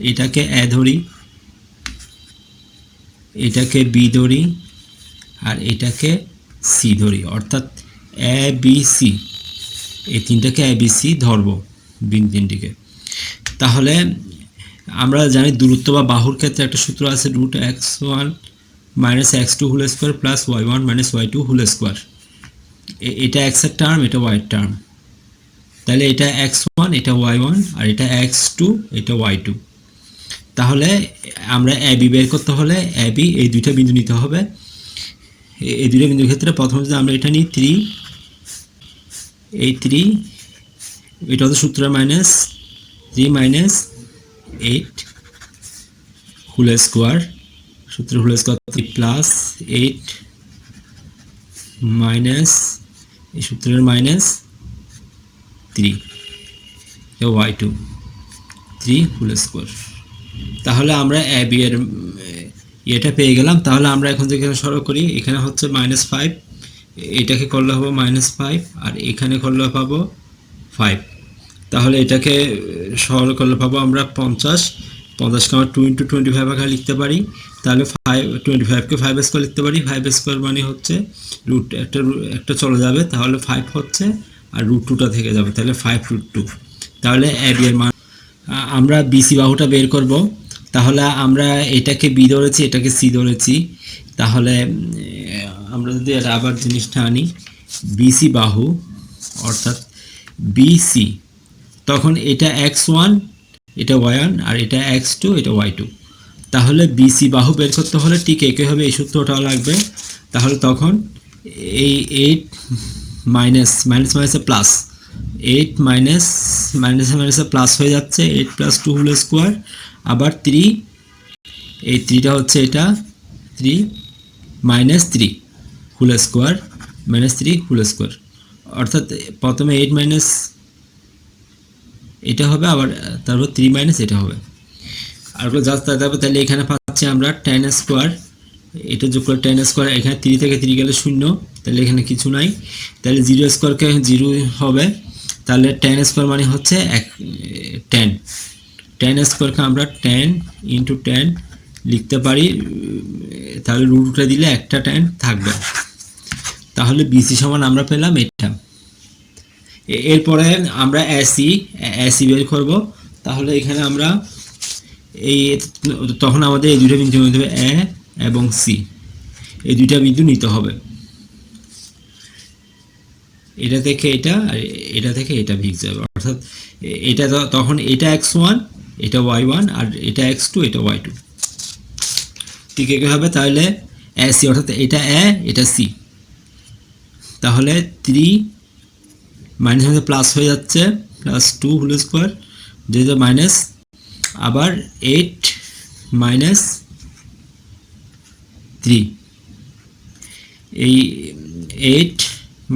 এটাকে এ ধরি, এটাকে বি ধরি, আর এটাকে সি ধরি। অর্থাৎ এ, বি, সি, এই তিনটাকে এ, বি, সি ধরবো বিন তিনটিকে। তাহলে আমরা জানি দূরত্ব বা বাহুর ক্ষেত্রে একটা সূত্র আছে root x one minus x two whole square plus y one minus y two whole square এটা এক্সের টার্ম এটা ওয়াইয়ের টার্ম তাহলে এটা এক্স ওয়ান এটা ওয়াই ওয়ান আর এটা এক্স টু এটা ওয়াই টু তাহলে আমরা এ বি বের করতে হলে এ বি এই দুইটা বিন্দু নিতে হবে। এই দুইটা বিন্দুর ক্ষেত্রে প্রথমে যদি আমরা এটা নিই থ্রি এই থ্রি এটা হচ্ছে সূত্র minus three minus eight whole square সূত্র whole square three plus eight minus এই সূত্রের minus three y two three whole square তাহলে আমরা এ বি এর এটা পেয়ে গেলাম। তাহলে আমরা এখন থেকে সরল করি। এখানে হচ্ছে মাইনাস ফাইভ এটাকে করলে হবে মাইনাস ফাইভ আর এখানে করলে পাবো ফাইভ তাহলে এটাকে সরল করলে পাবো আমরা পঞ্চাশ। পঞ্চাশকে আমরা টু ইন্টু টোয়েন্টি ফাইভ আকারে লিখতে পারি। তাহলে ফাইভ টোয়েন্টি ফাইভকে ফাইভ স্কোয়ার লিখতে পারি। ফাইভ স্কোয়ার মানে হচ্ছে রুট একটা একটা চলে যাবে। তাহলে ফাইভ হচ্ছে, আর রুট টুটা থেকে যাবে। তাহলে ফাইভ রুট টু তাহলে এর মান আমরা বিসি বাহুটা বের করব। তাহলে আমরা এটাকে বি ধরেছি, এটাকে সি ধরেছি। তাহলে আমরা যদি আবার জিনিসটা আনি বিসি বাহু, অর্থাৎ বিসি তখন এটা এক্স ওয়ান এটা ওয়াই ওয়ান আর এটা এক্স টু এটা ওয়াই টু তাহলে বিসি বাহু বের করতে হলে ঠিক একই হবে, এই সূত্রটাও লাগবে। তাহলে তখন এই এইট মাইনাস মাইনাস মাইনাসে প্লাস এইট মাইনাস মাইনাসে মাইনাসে প্লাস হয়ে যাচ্ছে eight plus two whole square আবার থ্রি এই থ্রিটা হচ্ছে এটা three minus three whole square minus three whole square অর্থাৎ প্রথমে এইট মাইনাস এটা হবে, আবার তারপর থ্রি মাইনাস এটা হবে। আর জাস্ট তারপর তাহলে এখানে পাচ্ছি আমরা টেন স্কোয়ার এটা যোগ করে টেন স্কোয়ার এখানে থ্রি থেকে থ্রি গেলে শূন্য। তাহলে এখানে কিছু নাই। তাহলে জিরো স্কোয়ারকে জিরো হবে। তাহলে টেন স্কোয়ার মানে হচ্ছে এক টেন টেন স্কোয়ারকে আমরা টেন ইন্টু টেন লিখতে পারি। তাহলে রুটটা দিলে একটা টেন থাকবে। তাহলে বিসি সমান আমরা পেলাম এটা। এরপরে আমরা এসি এসি বের করব। তাহলে এখানে আমরা এই, তখন আমাদের এই দুটো বিন্দু নিতে হবে এ এবং সি এই দুইটা বিন্দু নিতে হবে। এটা থেকে এটা আর এটা থেকে এটা ভিগ যাবে। অর্থাৎ এটা তখন এটা এক্স ওয়ান এটা ওয়াই ওয়ান আর এটা এক্স টু এটা ওয়াই টু ঠিক একই হবে তাহলে এ সি অর্থাৎ এটা এ এটা সি তাহলে থ্রি মাইনাস মাইনাস প্লাস হয়ে যাচ্ছে প্লাস টু হোল স্কোয়ার যেহেতু মাইনাস আবার এইট মাইনাস থ্রি এই eight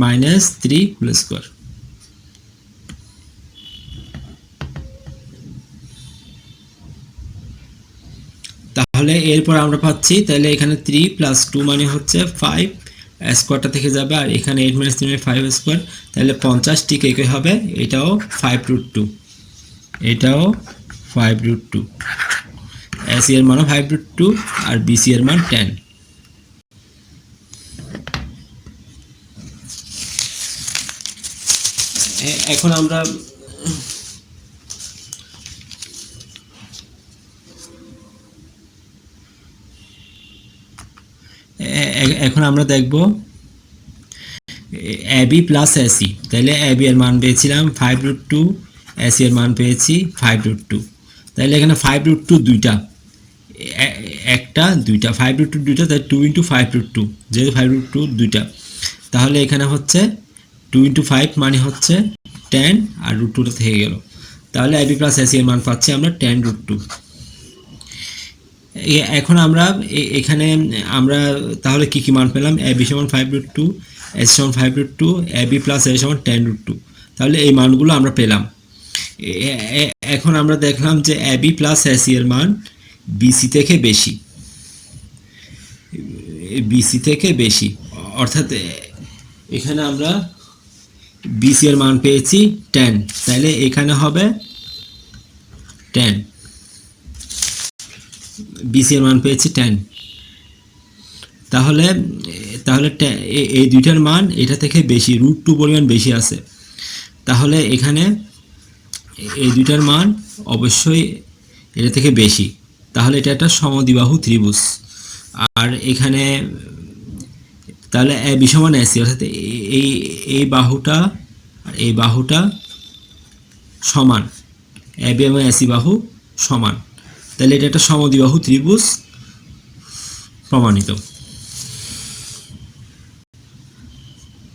minus three whole square. তাহলে এরপর আমরা পাচ্ছি, তাহলে এখানে থ্রি প্লাস টু মানে হচ্ছে ফাইভ স্কোয়ারটা থেকে যাবে, আর এখানে eight minus three five square. তাহলে পঞ্চাশ ঠিক একই হবে, এটাও ফাইভ রুট টু। এটাও ফাইভ রুট টু। এসি এর মানও ফাইভ রুট টু, আর বিসি এর মান টেন। এখন আমরা এখন আমরা দেখব এবি প্লাস এসি তাহলে এবি এর মান পেয়েছিলাম ফাইভ রুট টু এসি এর মান পেয়েছি ফাইভ রুট টু তাহলে এখানে ফাইভ রুট টু দুইটা। একটা, দুইটা। ফাইভ রুট টু দুইটা তাহলে two into five root two যেহেতু ফাইভ রুট টু দুইটা। তাহলে এখানে হচ্ছে টু ইন্টু ফাইভ মানে হচ্ছে টেন আর রুট টুটা থেকে গেল। তাহলে এবি প্লাস এসি এর মান পাচ্ছি আমরা টেন রুট টু এখন আমরা এখানে আমরা তাহলে কি কি মান পেলাম? এ বি সমান ফাইভ রুট টু এস সমান five root two A B plus A সমান টেন রুট টু তাহলে এই মানগুলো আমরা পেলাম। এখন আমরা দেখলাম যে এ বি প্লাস এসি এর মান বিসি থেকে বেশি। বিসি থেকে বেশি। অর্থাৎ এখানে আমরা বিসি এর মান পেয়েছি টেন তাহলে এখানে হবে টেন বিসি এর মান পেয়েছি টেন তাহলে তাহলে এই দুইটার মান এটা থেকে বেশি রুট টু পরিমাণ বেশি আছে। তাহলে এখানে এই দুইটার মান অবশ্যই এটা থেকে বেশি। তাহলে এটা একটা সমদ্বিবাহু ত্রিভুজ। আর এখানে তাহলে বি সমান এসি, অর্থাৎ এই- এই বাহুটা আর এই বাহুটা সমান। এ বি এবং এসি বাহু সমান। তাহলে এটা একটা সমদ্বিবাহু ত্রিভুজ প্রমাণিত।